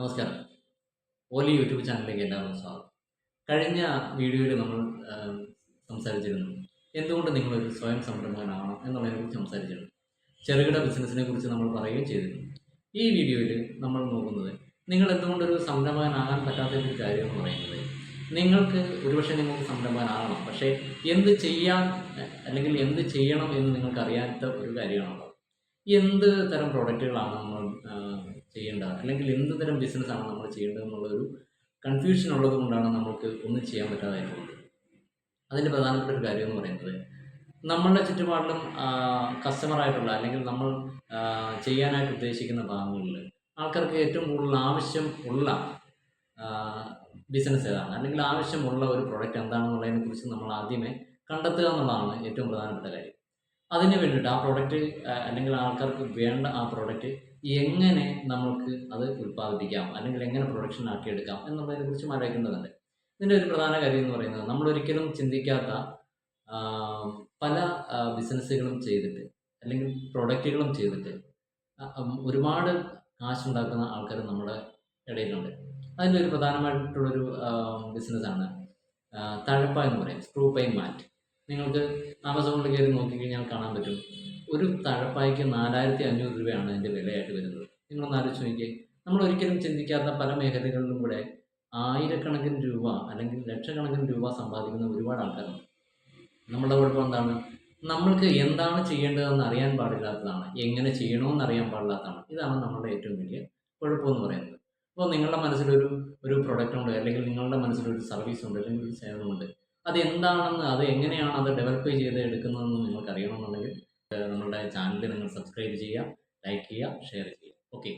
നമസ്കാരം. ഓലി യൂട്യൂബ് ചാനലിലേക്ക് എല്ലാവർക്കും സ്വാഗതം. കഴിഞ്ഞ വീഡിയോയിൽ നമ്മൾ സംസാരിച്ചിരുന്നു. എന്തുകൊണ്ട് നിങ്ങളൊരു സ്വയം സംരംഭകനാകണം എന്നുള്ളതിനെക്കുറിച്ച് സംസാരിച്ചിരുന്നു. ചെറുകിട ബിസിനസ്സിനെ കുറിച്ച് നമ്മൾ പറയുകയും ചെയ്തിരുന്നു. ഈ വീഡിയോയിൽ നമ്മൾ നോക്കുന്നത് നിങ്ങൾ എന്തുകൊണ്ടൊരു സംരംഭകനാകാൻ പറ്റാത്ത ഒരു കാര്യം എന്ന് പറയുന്നത് നിങ്ങൾക്ക് ഒരുപക്ഷെ നിങ്ങൾക്ക് സംരംഭകനാകണം പക്ഷേ എന്ത് ചെയ്യാൻ അല്ലെങ്കിൽ എന്ത് ചെയ്യണം എന്ന് നിങ്ങൾക്ക് അറിയാത്ത ഒരു കാര്യമാണുള്ളത്. എന്ത് തരം പ്രോഡക്റ്റുകളാണ് നമ്മൾ ചെയ്യേണ്ടത്? അല്ലെങ്കിൽ എന്ത് തരം ബിസിനസ്സാണ് നമ്മൾ ചെയ്യേണ്ടത് എന്നുള്ളൊരു കൺഫ്യൂഷൻ ഉള്ളത് കൊണ്ടാണ് നമുക്ക് ഒന്നും ചെയ്യാൻ പറ്റാതായിട്ടുള്ളത്. അതിന്റെ പ്രധാനപ്പെട്ട ഒരു കാര്യം എന്ന് പറയുന്നത് നമ്മളുടെ ചുറ്റുപാടിലും കസ്റ്റമറായിട്ടുള്ള അല്ലെങ്കിൽ നമ്മൾ ചെയ്യാനായിട്ട് ഉദ്ദേശിക്കുന്ന ഭാഗങ്ങളിൽ ആൾക്കാർക്ക് ഏറ്റവും കൂടുതൽ ആവശ്യം ഉള്ള ബിസിനസ് ഏതാണ്? അല്ലെങ്കിൽ ആവശ്യമുള്ള ഒരു പ്രോഡക്റ്റ് എന്താണെന്നുള്ളതിനെ കുറിച്ച് നമ്മൾ ആദ്യമേ കണ്ടെത്തുക എന്നുള്ളതാണ് ഏറ്റവും പ്രധാനപ്പെട്ട കാര്യം. അതിന് വേണ്ടിയിട്ട് ആ പ്രോഡക്റ്റ് അല്ലെങ്കിൽ ആൾക്കാർക്ക് വേണ്ട ആ പ്രോഡക്റ്റ് എങ്ങനെ നമുക്ക് അത് ഉൽപ്പാദിപ്പിക്കാം അല്ലെങ്കിൽ എങ്ങനെ പ്രൊഡക്ഷൻ ആക്കിയെടുക്കാം എന്നുള്ളതിനെ കുറിച്ച് ആലോചിക്കേണ്ടതുണ്ട്. ഇതിന്റെ ഒരു പ്രധാന കാര്യം എന്ന് പറയുന്നത് നമ്മൾ ഒരിക്കലും ചിന്തിക്കാത്ത പല ബിസിനസ്സുകളും ചെയ്തിട്ട് അല്ലെങ്കിൽ പ്രൊഡക്റ്റുകളും ചെയ്തിട്ട് ഒരുപാട് കാശുണ്ടാക്കുന്ന ആൾക്കാർ നമ്മുടെ ഇടയിലുണ്ട്. അതിന്റെ ഒരു പ്രധാനമായിട്ടുള്ളൊരു ബിസിനസ്സാണ് തഴപ്പ എന്ന് പറയും സ്ക്രൂ പൈ മാറ്റ് നിങ്ങൾക്ക് ആമസോണിൽ കയറി നോക്കിക്കഴിഞ്ഞാൽ കാണാൻ പറ്റും. ഒരു തഴപ്പായ്ക്ക് നാലായിരത്തി അഞ്ഞൂറ് രൂപയാണ് അതിന്റെ വിലയായിട്ട് വരുന്നത്. നിങ്ങളൊന്ന് ആലോചിച്ച് നോക്കിയേ. നമ്മൾ ഒരിക്കലും ചിന്തിക്കാത്ത പല മേഖലകളിലും കൂടെ ആയിരക്കണക്കിന് രൂപ അല്ലെങ്കിൽ ലക്ഷക്കണക്കിന് രൂപ സമ്പാദിക്കുന്ന ഒരുപാട് ആൾക്കാരുണ്ട്. നമ്മളുടെ കുഴപ്പം എന്താണ്? നമ്മൾക്ക് എന്താണ് ചെയ്യേണ്ടതെന്ന് അറിയാൻ പാടില്ലാത്തതാണ്. എങ്ങനെ ചെയ്യണമെന്ന് അറിയാൻ പാടില്ലാത്തതാണ്. ഇതാണ് നമ്മളുടെ ഏറ്റവും വലിയ കുഴപ്പമെന്ന് പറയുന്നത്. അപ്പോൾ നിങ്ങളുടെ മനസ്സിലൊരു ഒരു പ്രൊഡക്റ്റ് ഉണ്ട് അല്ലെങ്കിൽ നിങ്ങളുടെ മനസ്സിലൊരു സർവീസ് ഉണ്ട് അല്ലെങ്കിൽ ഒരു സേവനമുണ്ട്. അത് എന്താണെന്ന് അത് എങ്ങനെയാണ് അത് ഡെവലപ്പ് ചെയ്ത് എടുക്കുന്നതെന്ന് നിങ്ങൾക്ക് അറിയണമെന്നുണ്ടെങ്കിൽ നമ്മുടെ ചാനൽ നിങ്ങൾ സബ്സ്ക്രൈബ് ചെയ്യുക ലൈക്ക് ചെയ്യുക ഷെയർ ചെയ്യുക. ഓക്കെ